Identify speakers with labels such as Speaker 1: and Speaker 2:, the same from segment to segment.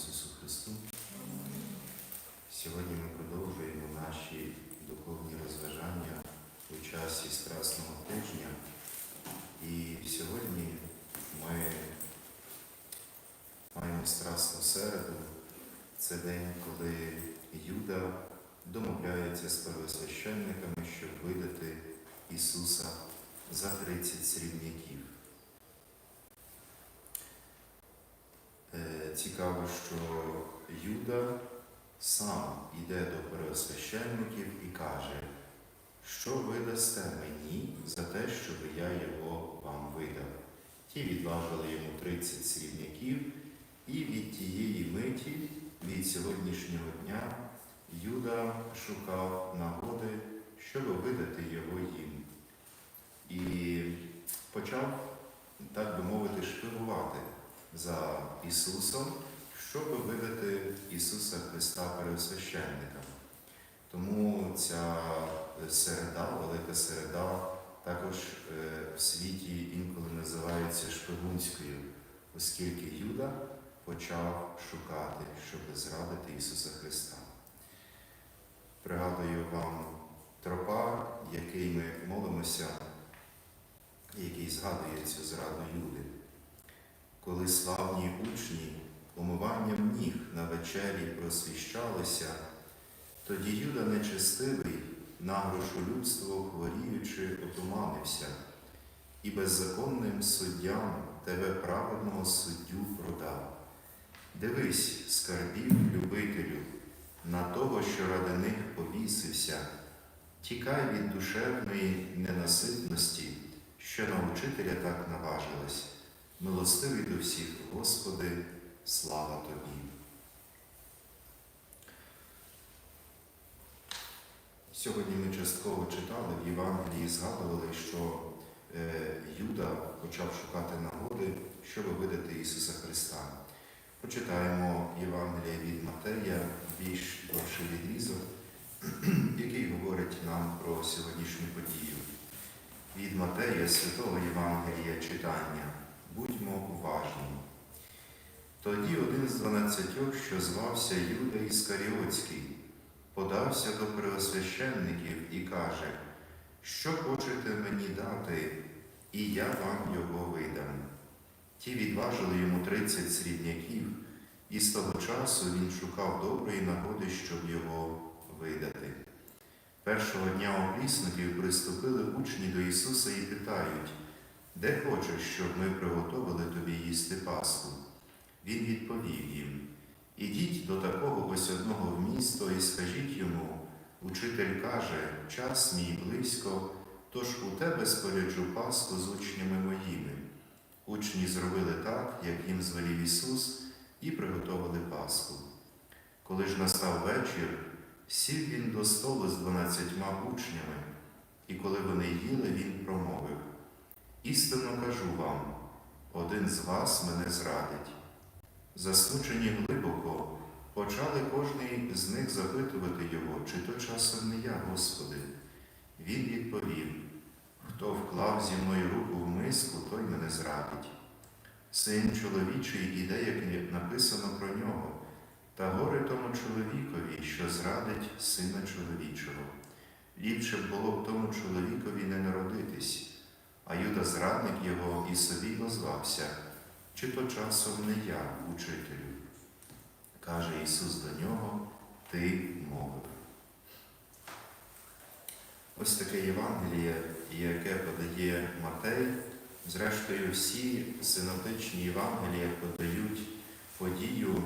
Speaker 1: Ісусу Христу. Сьогодні ми продовжуємо наші духовні розважання у часі Страсного тижня. І сьогодні ми маємо Страсну середу. Це день, коли Юда домовляється з первосвященниками, щоб видати Ісуса за 30 срібняків. Е, Цікаво, що Юда сам іде до первосвященників і каже, що ви дасте мені за те, щоб я його вам видав. Ті відважили йому 30 срібняків, і від тієї миті, від сьогоднішнього дня, Юда шукав нагоди, щоб видати його їм. І почав, так би мовити, шпигувати за Ісусом, щоб видати Ісуса Христа пересвященникам. Тому ця середа, Велика середа, також е, в світі інколи називається шпигунською, оскільки Юда почав шукати, щоб зрадити Ісуса Христа. Пригадую вам тропа, який ми молимося, який згадує цю зраду Юди коли славні учні умиванням ніг на вечері просвіщалися, тоді Юда нечестивий, нагрошу людство хворіючи, отуманився, і беззаконним суддям тебе праведного суддю продав. Дивись, скарбів, любителю, на того, що ради них повісився, тікай від душевної ненаситності, що на учителя так наважилась. Милостивий до всіх, Господи, слава Тобі. Сьогодні ми частково читали в Євангелії, згадували, що е, Юда почав шукати нагоди, щоб видати Ісуса Христа. Почитаємо Євангелія від Матея, більш довший відрізок, який говорить нам про сьогоднішню подію. Від Матея, Святого Євангелія читання. Будьмо уважні. Тоді один з дванадцятьох, що звався Юда Іскаріотський, подався до первосвященників і каже, що хочете мені дати, і я вам його видам. Ті відважили йому тридцять срібняків, і з того часу він шукав доброї нагоди, щоб його видати. Першого дня опісників приступили учні до Ісуса і питають, де хочеш, щоб ми приготовили тобі їсти Пасху? Він відповів їм: Ідіть до такого ось одного в місто і скажіть йому, учитель каже, час мій близько, тож у тебе споряджу Пасху з учнями моїми. Учні зробили так, як їм звелів Ісус, і приготовили Пасху. Коли ж настав вечір, сів він до столу з дванадцятьма учнями, і коли вони їли, він промовив. Істинно кажу вам, один з вас мене зрадить. Засмучені глибоко, почали кожний з них запитувати його, чи то часом не я, Господи. Він відповів, хто вклав зі мною руку в миску, той мене зрадить. Син чоловічий іде, як написано про нього, та горе тому чоловікові, що зрадить сина чоловічого. Ліпше б було б тому чоловікові не народитись. А Юда зрадник його і собі озвався, чи то часом не я, учителю. Каже Ісус до нього, Ти мовив. Ось таке Євангеліє, яке подає Матей. Зрештою, всі синоптичні Євангелія подають подію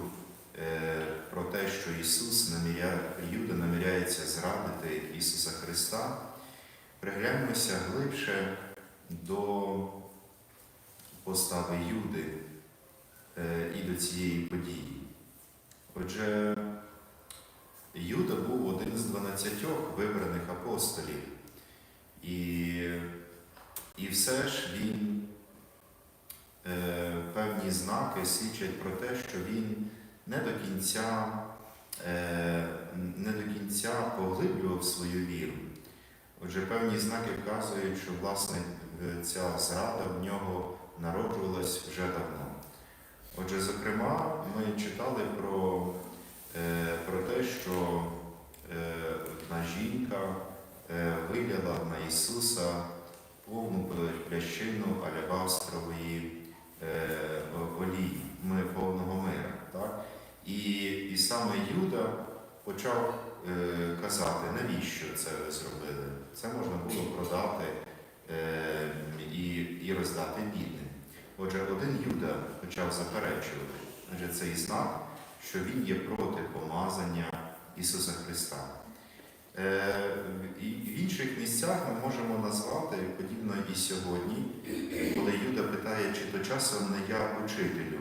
Speaker 1: е, про те, що Ісус наміря... Юда наміряється зрадити Ісуса Христа. Пригляньмося глибше до постави Юди е, і до цієї події. Отже, Юда був один з дванадцятьох вибраних апостолів, і, і все ж він е, певні знаки свідчать про те, що він не до кінця, е, не до кінця поглиблював свою віру. Отже, певні знаки вказують, що власне ця зрада в нього народжувалась вже давно. Отже, зокрема, ми читали про, е, про те, що е, одна жінка е, виляла на Ісуса повну плящину алябастрової е, олії, ми повного мира. Так? І, і саме Юда почав е, казати, навіщо це ви зробили? Це можна було продати е, і, і роздати бідним. Отже, один Юда почав заперечувати, адже цей знак, що він є проти помазання Ісуса Христа. Е, і в інших місцях ми можемо назвати, подібно і сьогодні, коли Юда питає, чи то часом не я учителю.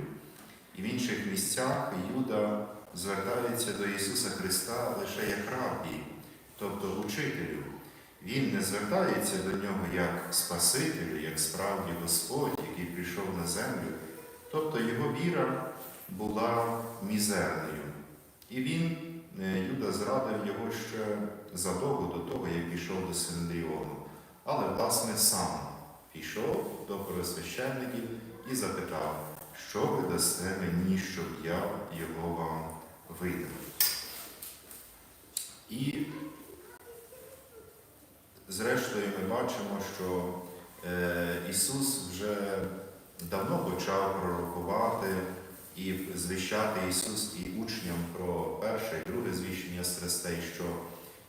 Speaker 1: І в інших місцях Юда звертається до Ісуса Христа лише як рабі, тобто учителю. Він не звертається до нього як Спасителю, як справді Господь, який прийшов на землю. Тобто його віра була мізерною. І він, е, Юда, зрадив його ще задовго до того, як пішов до Синдріону. Але, власне, сам пішов до первосвященників і запитав, що ви дасте мені, щоб я його вам видав. І Зрештою, ми бачимо, що е, Ісус вже давно почав пророкувати і звіщати Ісус і учням про перше і друге звіщення страстей, що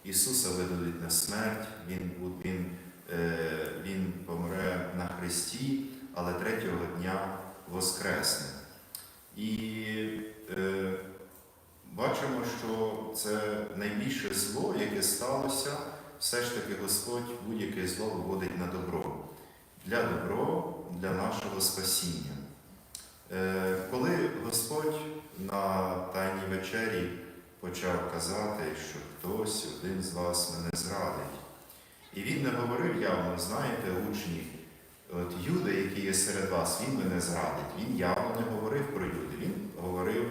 Speaker 1: Ісуса видадуть на смерть, Він, він, е, він помре на Христі, але третього дня воскресне. І е, бачимо, що це найбільше зло, яке сталося все ж таки Господь будь-яке зло виводить на добро. Для добро, для нашого спасіння. Е, Коли Господь на Тайній вечері почав казати, що хтось один з вас мене зрадить, і він не говорив явно, знаєте, учні, от Юда, який є серед вас, він мене зрадить. Він явно не говорив про Юди, він говорив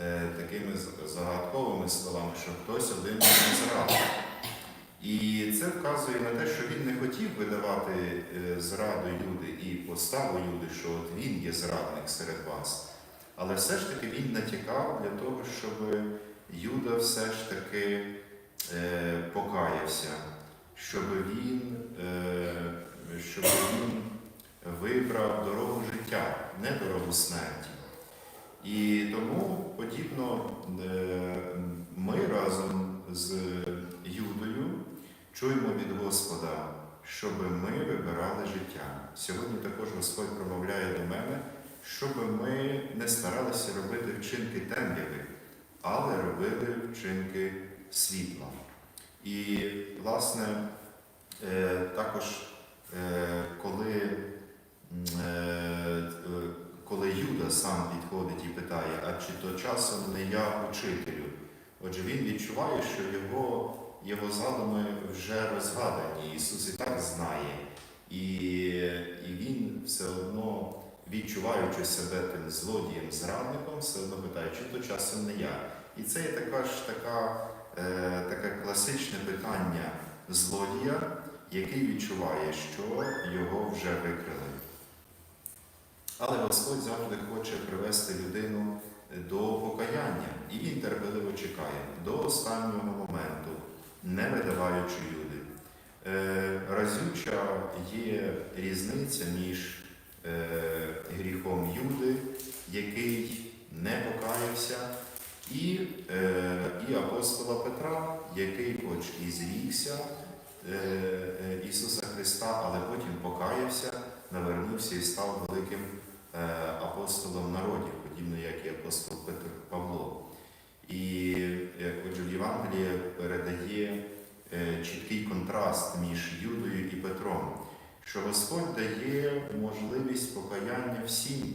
Speaker 1: е, такими загадковими словами, що хтось один мене зрадить. І це вказує на те, що він не хотів видавати е, зраду Юди і поставу Юди, що от він є зрадник серед вас. Але все ж таки він натякав для того, щоб Юда все ж таки е, покаявся, щоб він, е, щоб він вибрав дорогу життя, не дорогу смерті. І тому подібно ми разом з Юдою чуємо від Господа, щоб ми вибирали життя. Сьогодні також Господь промовляє до мене, щоб ми не старалися робити вчинки темряви, але робили вчинки світла. І, власне, е, також, е, коли, е, коли Юда сам підходить і питає, а чи то часом не я учителю? Отже, він відчуває, що його, його задуми вже розгадані. Ісус і так знає. І, і він все одно, відчуваючи себе тим злодієм, зрадником, все одно питає, чи то часом не я. І це є також така, е, таке класичне питання злодія, який відчуває, що його вже викрили. Але Господь завжди хоче привести людину до покаяння, і він терпеливо чекає до останнього моменту, не видаваючи люди. Е, разюча є різниця між е, гріхом Юди, який не покаявся, і, е, і апостола Петра, який хоч і зрікся Ісуса Христа, але потім покаявся, навернувся і став великим апостолом народів, подібно як і апостол Петр Павло. І отже, в передає е, чіткий контраст між Юдою і Петром, що Господь дає можливість покаяння всім,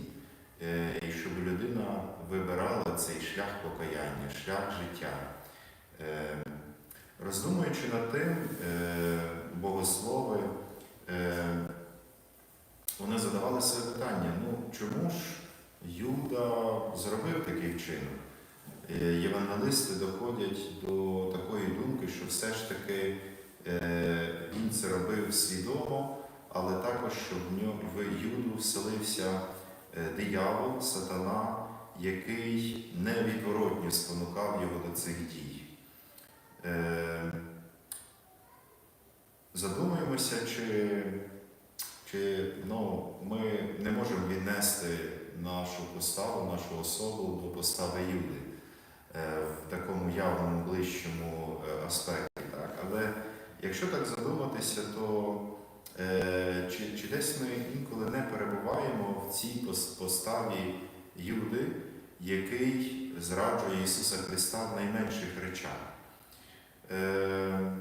Speaker 1: е, і щоб людина вибирала цей шлях покаяння, шлях життя. Е, Роздумуючи над тим, богослови, вони задавали себе питання, ну чому ж Юда зробив такий вчинок? Е, Євангелисти доходять до такої думки, що все ж таки е, він це робив свідомо, але також, щоб в нього в Юду вселився е, диявол, сатана, який невідворотньо спонукав його до цих дій. Задумаємося, чи, чи ну, ми не можемо віднести нашу поставу, нашу особу до постави Юди в такому явному ближчому е, аспекті. Так? Але якщо так задуматися, то е, чи, чи десь ми інколи не перебуваємо в цій поставі Юди, який зраджує Ісуса Христа в найменших речах? Е,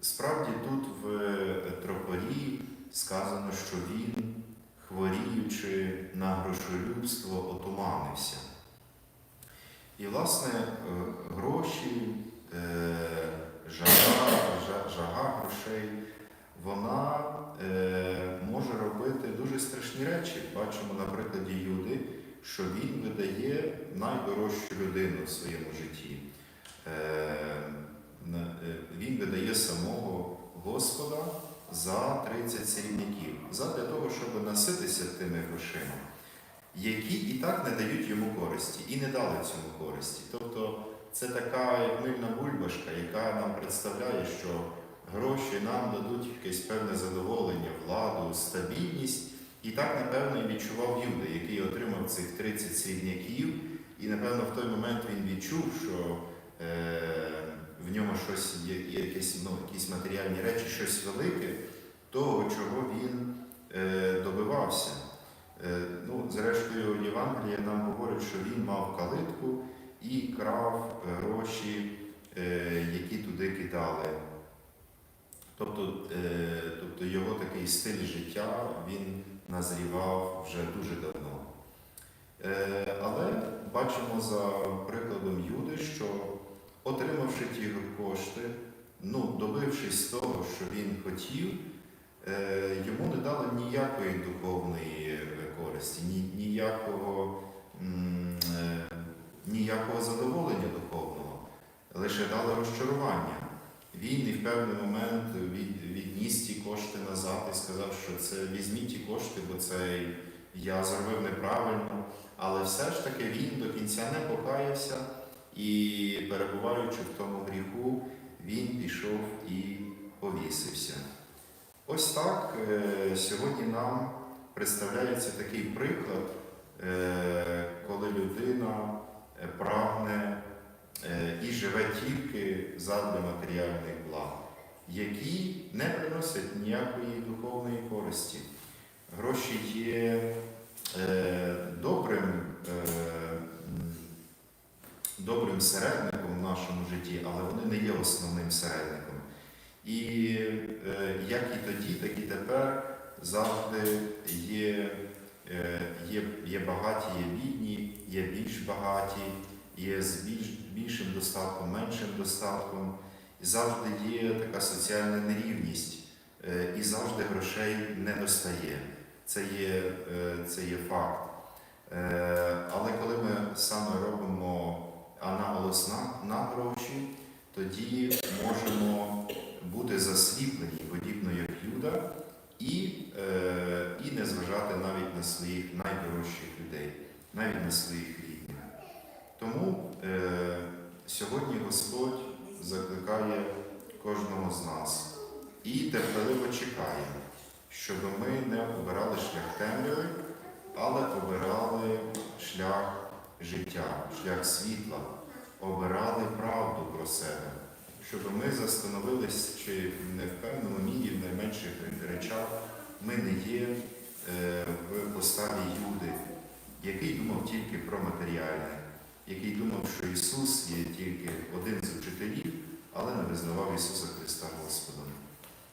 Speaker 1: Справді тут в тропарі сказано, що він, хворіючи на грошолюбство, отуманився. І, власне, е, гроші, е, жага, жага грошей, вона е, може робити дуже страшні речі. Бачимо на прикладі Юди, що він видає найдорожчу людину в своєму житті. Він видає самого Господа за 30 срібників, задля того, щоб наситися тими грошима, які і так не дають йому користі, і не дали цьому користі. Тобто це така мильна бульбашка, яка нам представляє, що гроші нам дадуть якесь певне задоволення, владу, стабільність. І так, напевно, і відчував Юда, який отримав цих 30 срібняків, і, напевно, в той момент він відчув, що е, в ньому щось є якісь, ну, якісь матеріальні речі, щось велике, того, чого він е, добивався. Зрештою, Євангелія нам говорить, що він мав калитку і крав е, гроші, е, які туди кидали. Тобто, е, тобто його такий стиль життя він назрівав вже дуже давно. Але бачимо за прикладом Юди, що отримавши ті кошти, ну, добившись того, що він хотів, йому не дали ніякої духовної користі, ніякого, е, ніякого задоволення духовного, лише дали розчарування. Він і в певний момент від, відніс ті кошти назад і сказав, що це візьміть ті кошти, бо це я зробив неправильно. Але все ж таки він до кінця не покаявся і, перебуваючи в тому гріху, він пішов і повісився. Ось так е, сьогодні нам представляється такий приклад, е, коли людина е, прагне е, і живе тільки задля матеріальних благ, які не приносять ніякої духовної користі. Гроші є е, добрим, е, добрим середником в нашому житті, але вони не є основним середником. І як і тоді, так і тепер завжди є, є, є багаті, є бідні, є більш багаті, є з більш, більшим достатком, меншим достатком. І завжди є така соціальна нерівність, е, і завжди грошей не достає. Це є, е, це є факт. Е, Але коли ми саме робимо аналіз на, на гроші, тоді можемо бути засліплені, подібно як Юда, і, е, і не зважати навіть на своїх найдорожчих людей, навіть на своїх рідних. Тому е, сьогодні Господь закликає кожного з нас і терпеливо чекає, щоб ми не обирали шлях темряви, але обирали шлях життя, шлях світла, обирали правду про себе, щоб ми застановились, чи не в певному мірі, в найменших речах ми не є в поставі Юди, який думав тільки про матеріальне, який думав, що Ісус є тільки один з учителів, але не визнавав Ісуса Христа Господом.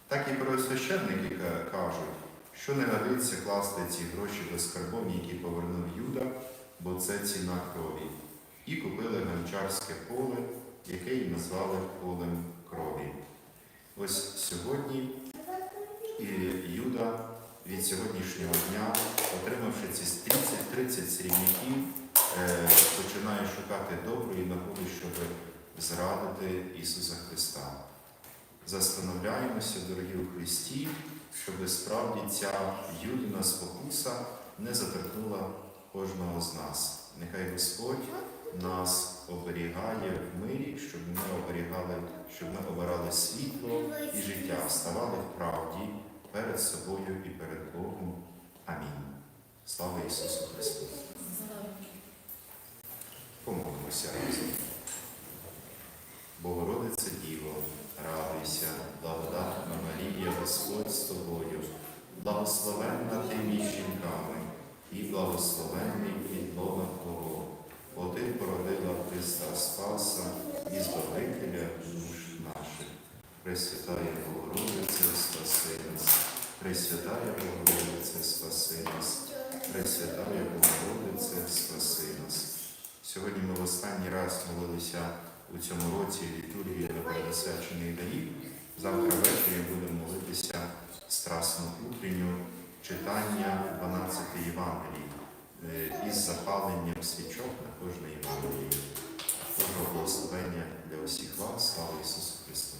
Speaker 1: Так і первосвященники ка- кажуть, що не годиться класти ці гроші до скарбов, які повернув Юда, бо це ціна крові. І купили гончарське поле, яке й назвали полем крові. Ось сьогодні Юда від сьогоднішнього дня, отримавши ці 30, 30 срібників, е, починає шукати доброї нагоди, щоб зрадити Ісуса Христа. Застановляємося, дорогі у Христі, щоб справді ця юдина спокуса не заторкнула кожного з нас. Нехай Господь нас оберігає в мирі, щоб ми оберігали, щоб ми обирали світло і життя, вставали в правді перед собою і перед Богом. Амінь. Слава Ісусу Христу! Помолимося разом. Богородице Діво, радуйся, благодатна Марія, Господь з тобою, благословенна ти між жінками, і благословенний плід Бога Твого, бо ти породила Христа Спаса і Збавителя душ наших. Пресвятая Богородице, спаси нас, Пресвятая Богородице, спаси нас, Пресвятая Богородице, спаси нас. Сьогодні ми в останній раз молилися у цьому році літургії на передосвячений дарів. Завтра ввечері будемо молитися страсну утренню читання 12 Євангелій е, із запаленням свічок на кожне Євангеліє. Божого благословення для усіх вас. Слава Ісусу Христу!